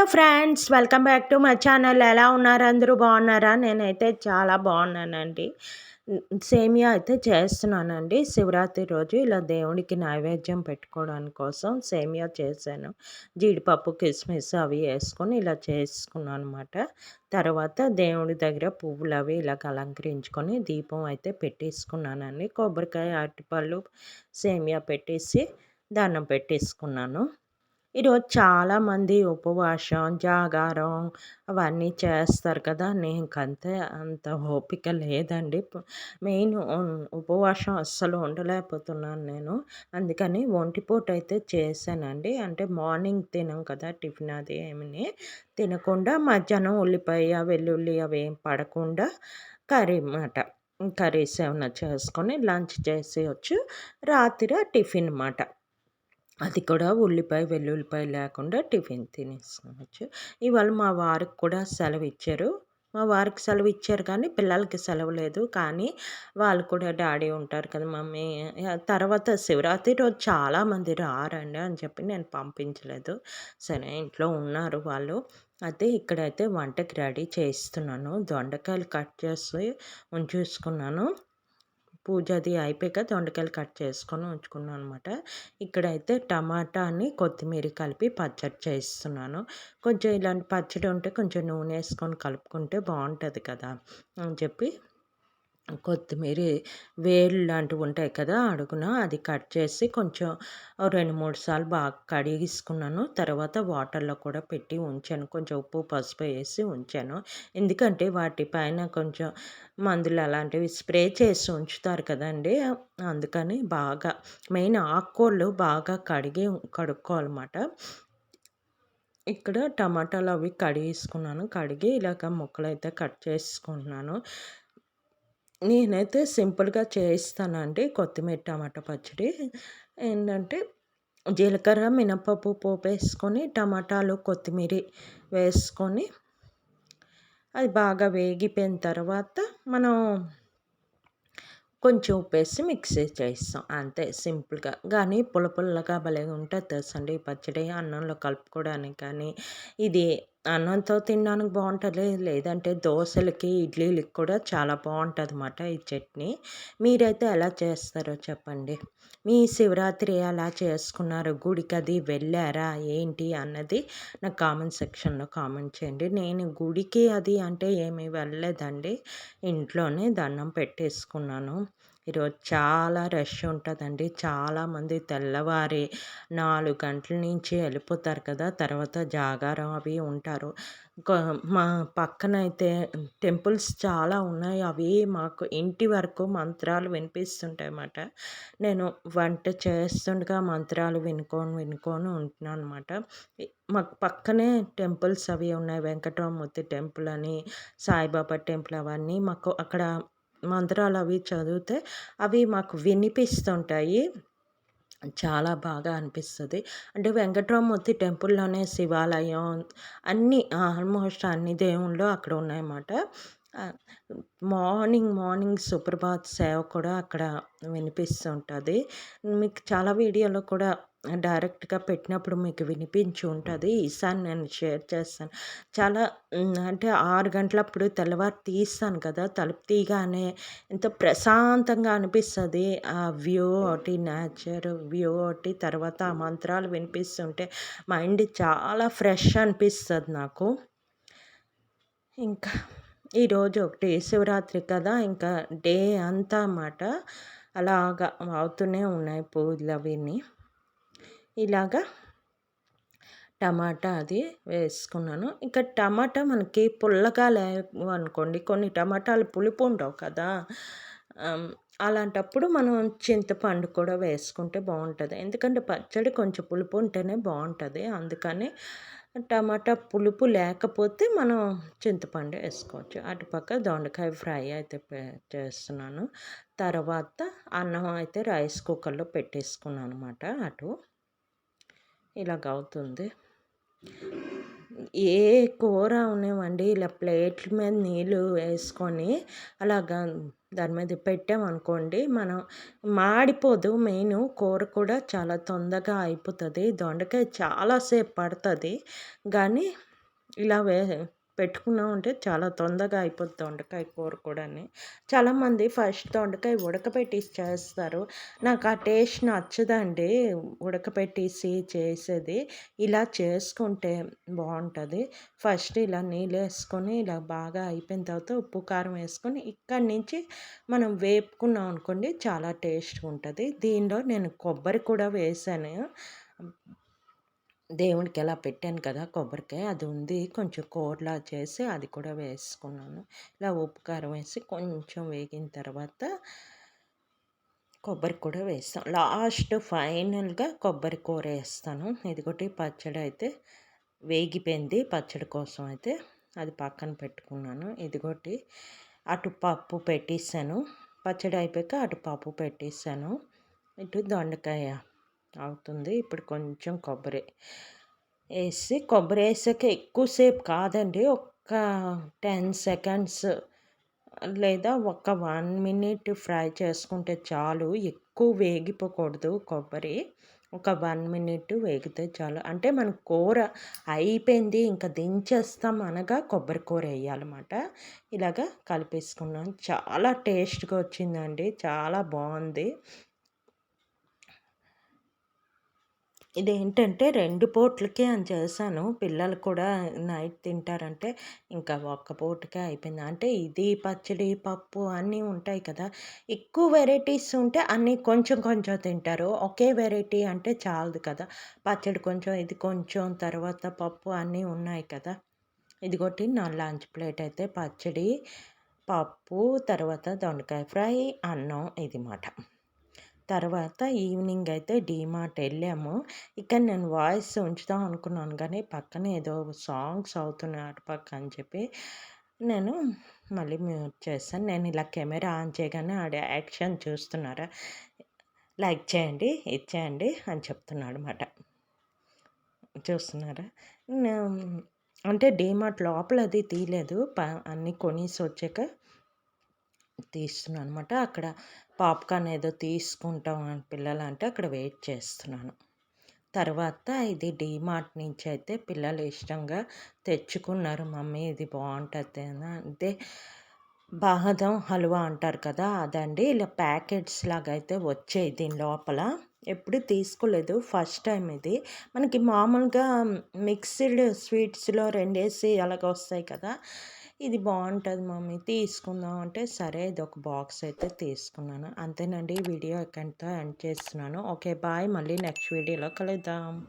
Hello friends welcome back to my channel. ఎలా ఉన్నారు? అందరూ బాగున్నారా? నేనైతే చాలా బాగున్నానండి. సేమియా అయితే చేస్తున్నానండి. శివరాత్రి రోజు ఇలా దేవుడికి నైవేద్యం పెట్టుకోవడానికి కోసం సేమియా చేశాను. జీడిపప్పు కిస్మిస్ అవి వేసుకొని ఇలా చేసుకున్నాను అనమాట తర్వాత దేవుడి దగ్గర పువ్వులు అవి ఇలా అలంకరించుకొని దీపం అయితే పెట్టేసుకున్నానండి. కొబ్బరికాయ అరటిపళ్ళు సేమియా పెట్టేసి దాన్నం పెట్టేసుకున్నాను. ఈరోజు చాలామంది ఉపవాసం జాగారం అవన్నీ చేస్తారు కదా! నేను అంత ఓపిక లేదండి. మెయిన్ ఉపవాసం అస్సలు ఉండలేకపోతున్నాను నేను. అందుకని ఒంటిపూట అయితే చేశానండి. అంటే మార్నింగ్ తినం కదా టిఫిన్ అది ఏమని. తినకుండా మధ్యాహ్నం ఉల్లిపాయ వెల్లుల్లి అవి ఏం పడకుండా కర్రీ అన్నమాట కర్రీస్ ఏమైనా చేసుకొని లంచ్ చేసి వచ్చు రాత్రి టిఫిన్ అన్నమాట అది కూడా ఉల్లిపాయ వెల్లుల్లిపాయ లేకుండా టిఫిన్ తినేసుకోవచ్చు ఇవాళ మా వారికి కూడా సెలవు ఇచ్చారు. మా వారికి సెలవు ఇచ్చారు కానీ పిల్లలకి సెలవు లేదు. కానీ వాళ్ళు కూడా డాడీ ఉంటారు కదా మమ్మీ. తర్వాత శివరాత్రి రోజు చాలామంది రారండి అని చెప్పి నేను పంపించలేదు. సరే ఇంట్లో ఉన్నారు వాళ్ళు. అయితే ఇక్కడైతే వంటకి రెడీ చేస్తున్నాను. దొండకాయలు కట్ చేసి ఉంచేసుకున్నాను. పూజ అది అయిపోయాక దొండకాయలు కట్ చేసుకొని ఉంచుకున్నాను అనమాట ఇక్కడైతే టమాటాని కొత్తిమీర కలిపి పచ్చడి చేస్తున్నాను. కొంచెం ఇలాంటి పచ్చడి ఉంటే కొంచెం నూనె వేసుకొని కలుపుకుంటే బాగుంటుంది కదా అని చెప్పి కొత్తిమీర వేళ్ళు లాంటివి ఉంటాయి కదా అడుగున అది కట్ చేసి కొంచెం రెండు మూడు సార్లు బాగా కడిగిసుకున్నాను. తర్వాత వాటర్లో కూడా పెట్టి ఉంచాను. కొంచెం ఉప్పు పసుపు వేసి ఉంచాను. ఎందుకంటే వాటిపైన కొంచెం మందులు అలాంటివి స్ప్రే చేసి ఉంచుతారు కదండి. అందుకని బాగా మెయిన్ ఆకుకూరలు బాగా కడిగి కడుక్కోవాలన్నమాట. ఇక్కడ టమాటాలు అవి కడిగేసుకున్నాను. కడిగి ఇలాగ ముక్కలు అయితే కట్ చేసుకుంటున్నాను. నేనైతే సింపుల్గా చేయిస్తానండి కొత్తిమీర టమాటా పచ్చడి. ఏంటంటే జీలకర్ర మినపప్పు పోపు వేసుకొని టమాటాలు కొత్తిమీర వేసుకొని అది బాగా వేగిపోయిన తర్వాత మనం కొంచెం ఉప్పు వేసి మిక్సీ చేస్తాం అంతే సింపుల్గా. కానీ పుల్ల పుల్లగా భలే ఉంటుంది తెలుసండి ఈ పచ్చడి అన్నంలో కలుపుకోవడానికి కానీ ఇది అన్నంతో తినడానికి బాగుంటుంది. లేదంటే దోశలకి ఇడ్లీలకి కూడా చాలా బాగుంటుంది అన్నమాట ఈ చట్నీ. మీరైతే ఎలా చేస్తారో చెప్పండి. మీ శివరాత్రి ఎలా చేసుకున్నారు? గుడికి అది వెళ్ళారా? ఏంటి అన్నది నాకు కామెంట్ సెక్షన్లో కామెంట్ చేయండి. నేను గుడికి అది అంటే ఏమీ వెళ్ళలేదండి. ఇంట్లోనే దండం పెట్టేసుకున్నాను. ఈరోజు చాలా రష్ ఉంటుందండి. చాలామంది తెల్లవారి నాలుగు గంటల నుంచి వెళ్ళిపోతారు కదా తర్వాత జాగారం అవి ఉంటారు. మా పక్కన అయితే టెంపుల్స్ చాలా ఉన్నాయి. అవి మాకు ఇంటి వరకు మంత్రాలు వినిపిస్తుంటాయి అన్నమాట నేను వంట చేస్తుండగా మంత్రాలు వినుకొని వినుకొని ఉంటున్నాను అనమాట మాకు పక్కనే టెంపుల్స్ అవి ఉన్నాయి. వెంకటరామూర్తి టెంపుల్ అని సాయిబాబా టెంపుల్ అవన్నీ. మాకు అక్కడ మంత్రాలు అవి చదివితే అవి మాకు వినిపిస్తుంటాయి. చాలా బాగా అనిపిస్తుంది. అంటే వెంకట్రామూర్తి టెంపుల్లోనే శివాలయం అన్నీ ఆల్మోస్ట్ అన్ని దేవుళ్ళు అక్కడ ఉన్నాయన్నమాట. మార్నింగ్ మార్నింగ్ సుప్రభాత్ సేవ కూడా అక్కడ వినిపిస్తుంటుంది. మీకు చాలా వీడియోలో కూడా డైరెక్ట్గా పెట్టినప్పుడు మీకు వినిపించి ఉంటుంది. ఈసారి నేను షేర్ చేస్తాను. చాలా అంటే ఆరు గంటలప్పుడు తెల్లవారు తీస్తాను కదా! తలుపు తీయగానే ఎంతో ప్రశాంతంగా అనిపిస్తుంది. ఆ వ్యూ ఒకటి నేచర్ వ్యూ ఒకటి తర్వాత ఆ మంత్రాలు వినిపిస్తుంటే మైండ్ చాలా ఫ్రెష్ అనిపిస్తుంది నాకు. ఇంకా ఈరోజు ఒకటి శివరాత్రి కదా! ఇంకా డే అంతా అన్నమాట. అలాగా అవుతూనే ఉన్నాయి పూజలు అవన్నీ ఇలాగా టమాటా అది వేసుకున్నాను. ఇంకా టమాటా మనకి పుల్లగా లేవనుకోండి కొన్ని టమాటాలు పులుపు ఉండవు కదా. అలాంటప్పుడు మనం చింతపండు కూడా వేసుకుంటే బాగుంటుంది. ఎందుకంటే పచ్చడి కొంచెం పులుపు ఉంటేనే బాగుంటుంది. అందుకని టమాటా పులుపు లేకపోతే మనం చింతపండు వేసుకోవచ్చు. అటుపక్క దొండకాయ ఫ్రై అయితే చేస్తున్నాను. తర్వాత అన్నం అయితే రైస్ కుక్కర్లో పెట్టేసుకున్నాను అనమాట అటు. ఇలాగ అవుతుంది. ఏ కూర ఉన్నామండి ఇలా ప్లేట్ల మీద నీళ్ళు వేసుకొని అలాగా దాని మీద పెట్టామనుకోండి మనం మాడిపోదు. మెయిన్ కూర కూడా చాలా తొందరగా అయిపోతుంది. దొండకాయ చాలాసేపు పడుతుంది. కానీ ఇలా వే పెట్టుకున్నాం అంటే చాలా తొందరగా అయిపోద్ది దొండకాయ కూర కూడాని. చాలామంది ఫస్ట్ దొండకాయ ఉడకపెట్టేసి చేస్తారు నాకు ఆ టేస్ట్ నచ్చదండి ఉడకపెట్టేసి చేసేది. ఇలా చేసుకుంటే బాగుంటుంది. ఫస్ట్ ఇలా నీళ్ళు వేసుకొని ఇలా బాగా అయిపోయిన తర్వాత ఉప్పు కారం వేసుకొని ఇక్కడి నుంచి మనం వేపుకున్నాం అనుకోండి చాలా టేస్ట్గా ఉంటుంది. దీనిలో నేను కొబ్బరి కూడా వేసాను. దేవుడికి ఎలా పెట్టాను కదా కొబ్బరికాయ అది ఉంది. కొంచెం కూరలా చేసి అది కూడా వేసుకున్నాను. ఇలా ఉప్పు కారం వేసి కొంచెం వేగిన తర్వాత కొబ్బరి కూడా వేస్తాం లాస్ట్ ఫైనల్గా కొబ్బరి కూర వేస్తాను. ఇదిగోటి పచ్చడి అయితే వేగిపోయింది. పచ్చడి కోసం అయితే అది పక్కన పెట్టుకున్నాను. ఇదిగోటి అటు పప్పు పెట్టేసాను పచ్చడి అయిపోయాక అటు పప్పు పెట్టేసాను ఇటు దొండకాయ అవుతుంది. ఇప్పుడు కొంచెం కొబ్బరి వేసి కొబ్బరి వేసాక ఎక్కువసేపు కాదండి. ఒక్క టెన్ సెకండ్స్ లేదా ఒక వన్ మినిట్ ఫ్రై చేసుకుంటే చాలు. ఎక్కువ వేగిపోకూడదు కొబ్బరి. ఒక వన్ మినిట్ వేగితే చాలు. అంటే మన కూర అయిపోయింది ఇంకా దించేస్తాం అనగా కొబ్బరి కూర వేయాలన్నమాట. ఇలాగా కలిపేసుకున్నాం. చాలా టేస్ట్గా వచ్చిందండి. చాలా బాగుంది. ఇదేంటంటే రెండు పూట్లకే అని చేశాను. పిల్లలు కూడా నైట్ తింటారంటే ఇంకా ఒక్క పూటకే అయిపోయింది. అంటే ఇది పచ్చడి పప్పు అన్నీ ఉంటాయి కదా. ఎక్కువ వెరైటీస్ ఉంటే అన్నీ కొంచెం కొంచెం తింటారు. ఒకే వెరైటీ అంటే చాలదు కదా. పచ్చడి కొంచెం ఇది కొంచెం తర్వాత పప్పు అన్నీ ఉన్నాయి కదా. ఇదిగోటి నా లంచ్ ప్లేట్ అయితే పచ్చడి పప్పు తర్వాత దొండకాయ ఫ్రై అన్నం ఇది మాట. తర్వాత ఈవినింగ్ అయితే డీమార్ట్ వెళ్ళాము. ఇక్కడ నేను వాయిస్ ఉంచుదాం అనుకున్నాను కానీ పక్కన ఏదో సాంగ్స్ అవుతున్నాయి అటు పక్క అని చెప్పి నేను మళ్ళీ మ్యూట్ చేస్తాను. నేను ఇలా కెమెరా ఆన్ చేయగానే ఆడ యాక్షన్ చూస్తున్నారా? లైక్ చేయండి ఇది చేయండి అని చెప్తున్నాడు అనమాట చూస్తున్నారా? అంటే డీమార్ట్ లోపల అది తీయలేదు. ప అన్నీ కొనేసి వచ్చాక తీస్తున్నాను అనమాట అక్కడ పాప్కార్న్ ఏదో తీసుకుంటాం అని పిల్లలు అంటే అక్కడ వెయిట్ చేస్తున్నాను. తర్వాత ఇది డీమార్ట్ నుంచి అయితే పిల్లలు ఇష్టంగా తెచ్చుకున్నారు. మమ్మీ ఇది బాగుంటుంది అంటే బాదం హల్వా అంటారు కదా అదండి. ఇలా ప్యాకెట్స్ లాగా అయితే వచ్చాయి దీని లోపల. ఎప్పుడు తీసుకోలేదు. ఫస్ట్ టైం ఇది. మనకి మామూలుగా మిక్స్డ్ స్వీట్స్లో రెండేసి అలాగ వస్తాయి కదా ఇది బాగుంటుంది మమ్మీ తీసుకుందాం. అంటే సరే ఇది ఒక బాక్స్ అయితే తీసుకున్నాను. అంతేనండి వీడియో ఎక్కడితో ఎండ్ చేస్తున్నాను. Okay bye. మళ్ళీ నెక్స్ట్ వీడియోలో కలుద్దాం.